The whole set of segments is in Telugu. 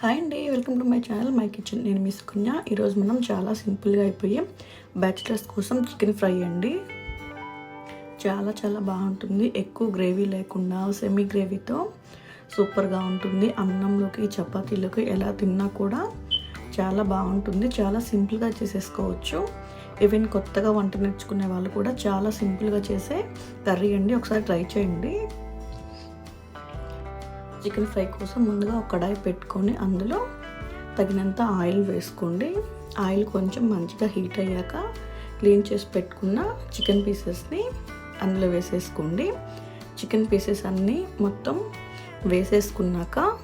హాయ్ అండి welcome to my channel my kitchen. నేను మీ సుకన్య. ఈరోజు మనం చాలా సింపుల్గా అయిపోయి బ్యాచిలర్స్ కోసం చికెన్ ఫ్రై అండి. చాలా చాలా బాగుంటుంది. ఎక్కువ గ్రేవీ లేకుండా సెమీ గ్రేవీతో సూపర్గా ఉంటుంది. అన్నంలోకి చపాతీలోకి ఎలా తిన్నా కూడా చాలా బాగుంటుంది. చాలా సింపుల్గా చేసేసుకోవచ్చు. ఈవెన్ కొత్తగా వంట నేర్చుకునే వాళ్ళు కూడా చాలా సింపుల్గా చేసే కర్రీ అండి. ఒకసారి ట్రై చేయండి. చికెన్ ఫ్రై కోసం ముందుగా ఒక కడాయి పెట్టుకొని అందులో తగినంత ఆయిల్ వేసుకోండి. ఆయిల్ కొంచెం మంచిగా హీట్ అయ్యాక క్లీన్ చేసి పెట్టుకున్న చికెన్ పీసెస్ని అందులో వేసేసుకోండి. చికెన్ పీసెస్ అన్నీ మొత్తం వేసేసుకున్నాక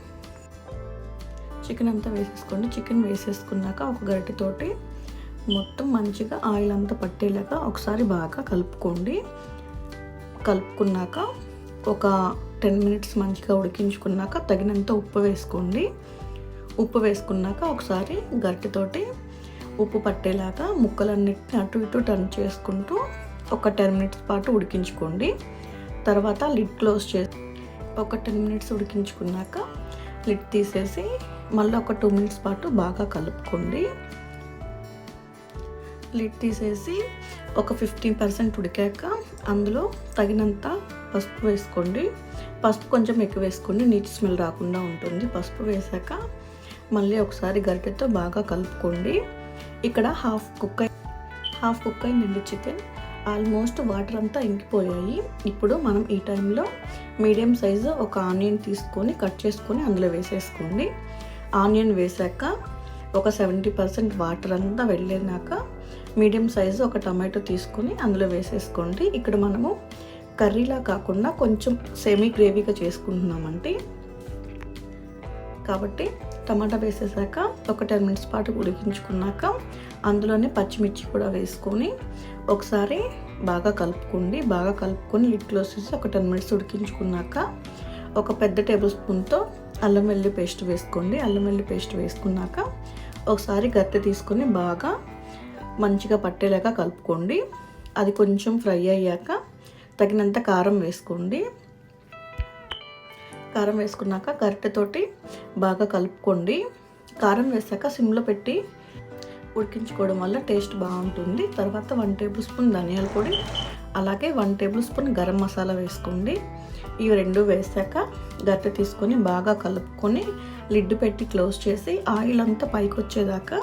చికెన్ అంతా వేసేసుకోండి. చికెన్ వేసేసుకున్నాక ఒక గరిటెతోటి మొత్తం మంచిగా ఆయిల్ అంతా పట్టేలాగా ఒకసారి బాగా కలుపుకోండి. కలుపుకున్నాక ఒక టెన్ మినిట్స్ మంచిగా ఉడికించుకున్నాక తగినంత ఉప్పు వేసుకోండి. ఉప్పు వేసుకున్నాక ఒకసారి గరిటెతోటి ఉప్పు పట్టేలాగా ముక్కలన్నిటిని అటు ఇటు టర్న్ చేసుకుంటూ ఒక టెన్ మినిట్స్ పాటు ఉడికించుకోండి. తర్వాత లిడ్ క్లోజ్ చేసి ఒక టెన్ మినిట్స్ ఉడికించుకున్నాక లిడ్ తీసేసి మళ్ళీ ఒక టూ మినిట్స్ పాటు బాగా కలుపుకోండి. లిడ్ తీసేసి ఒక ఫిఫ్టీన్ పర్సెంట్ ఉడికాక అందులో తగినంత పసుపు వేసుకోండి. పసుపు కొంచెం ఎక్కువ వేసుకోండి. నీటి స్మెల్ రాకుండా ఉంటుంది. పసుపు వేసాక మళ్ళీ ఒకసారి గరిటెతో బాగా కలుపుకోండి. ఇక్కడ హాఫ్ కుక్ హాఫ్ కుక్ అయిందండి చికెన్. ఆల్మోస్ట్ వాటర్ అంతా ఇంకిపోయాయి. ఇప్పుడు మనం ఈ టైంలో మీడియం సైజు ఒక ఆనియన్ తీసుకొని కట్ చేసుకొని అందులో వేసేసుకోండి. ఆనియన్ వేసాక ఒక సెవెంటీ పర్సెంట్ వాటర్ అంతా వెళ్ళినాక మీడియం సైజు ఒక టమాటో తీసుకొని అందులో వేసేసుకోండి. ఇక్కడ మనము కర్రీలా కాకుండా కొంచెం సెమీ గ్రేవీగా చేసుకుంటున్నామంటే కాబట్టి టమాటా వేసేసాక ఒక టెన్ మినిట్స్ పాటు ఉడికించుకున్నాక అందులోనే పచ్చిమిర్చి కూడా వేసుకొని ఒకసారి బాగా కలుపుకోండి. బాగా కలుపుకొని లిడ్ క్లోజ్ చేసి ఒక టెన్ మినిట్స్ ఉడికించుకున్నాక ఒక పెద్ద టేబుల్ స్పూన్తో అల్లం వెల్లి పేస్ట్ వేసుకోండి. అల్లం వెల్లి పేస్ట్ వేసుకున్నాక ఒకసారి గత్తె తీసుకొని బాగా మంచిగా పట్టేలాగా కలుపుకోండి. అది కొంచెం ఫ్రై అయ్యాక తగినంత కారం వేసుకోండి. కారం వేసుకున్నాక గరిటెతోటి బాగా కలుపుకోండి. కారం వేసాక సిమ్లో పెట్టి ఉడికించుకోవడం వల్ల టేస్ట్ బాగుంటుంది. తర్వాత వన్ టేబుల్ స్పూన్ ధనియాల పొడి అలాగే one tablespoon garam masala వేసుకోండి. ఇవి రెండు వేసాక గరిటె తీసుకొని బాగా కలుపుకొని లిడ్ పెట్టి క్లోజ్ చేసి ఆయిల్ అంతా పైకి వచ్చేదాకా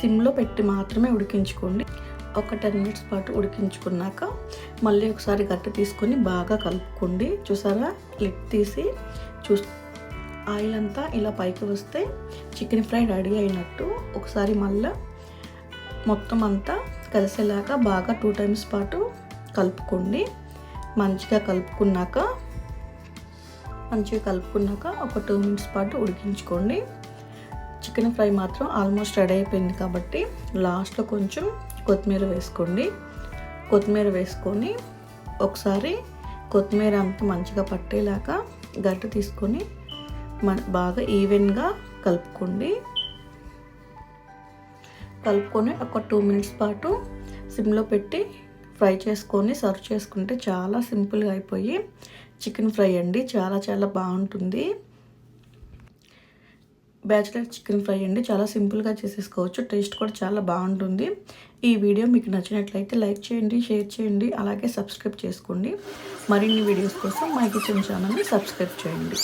సిమ్లో పెట్టి మాత్రమే ఉడికించుకోండి. ఒక టెన్ మినిట్స్ పాటు ఉడికించుకున్నాక మళ్ళీ ఒకసారి గట్ట తీసుకొని బాగా కలుపుకోండి. చూసారా? లిప్ తీసి చూ ఆయిల్ అంతా ఇలా పైకి వస్తే చికెన్ ఫ్రై రెడీ అయినట్టు ఒకసారి మళ్ళీ మొత్తం అంతా కలిసేలాగా బాగా టూ టైమ్స్ పాటు కలుపుకోండి. మంచిగా కలుపుకున్నాక మంచిగా కలుపుకున్నాక ఒక టూ మినిట్స్ పాటు ఉడికించుకోండి. చికెన్ ఫ్రై మాత్రం ఆల్మోస్ట్ రెడీ అయిపోయింది కాబట్టి లాస్ట్లో కొంచెం కొత్తిమీర వేసుకోండి. కొత్తిమీర వేసుకొని ఒకసారి కొత్తిమీర అంతా మంచిగా పట్టేలాగా గడ్డ తీసుకొని మన బాగా ఈవెన్గా కలుపుకోండి. కలుపుకొని ఒక టూ మినిట్స్ పాటు సిమ్లో పెట్టి ఫ్రై చేసుకొని సర్వ్ చేసుకుంటే చాలా సింపుల్గా అయిపోయి చికెన్ ఫ్రై అండి. చాలా చాలా బాగుంటుంది. బ్యాచిలర్ చికెన్ ఫ్రై అండి. చాలా సింపుల్గా చేసేసుకోవచ్చు. టేస్ట్ కూడా చాలా బాగుంటుంది. ఈ వీడియో మీకు నచ్చినట్లయితే లైక్ చేయండి షేర్ చేయండి అలాగే సబ్స్క్రైబ్ చేసుకోండి. మరిన్ని వీడియోస్ కోసం మై కిచెన్ ఛానల్ని సబ్స్క్రైబ్ చేయండి.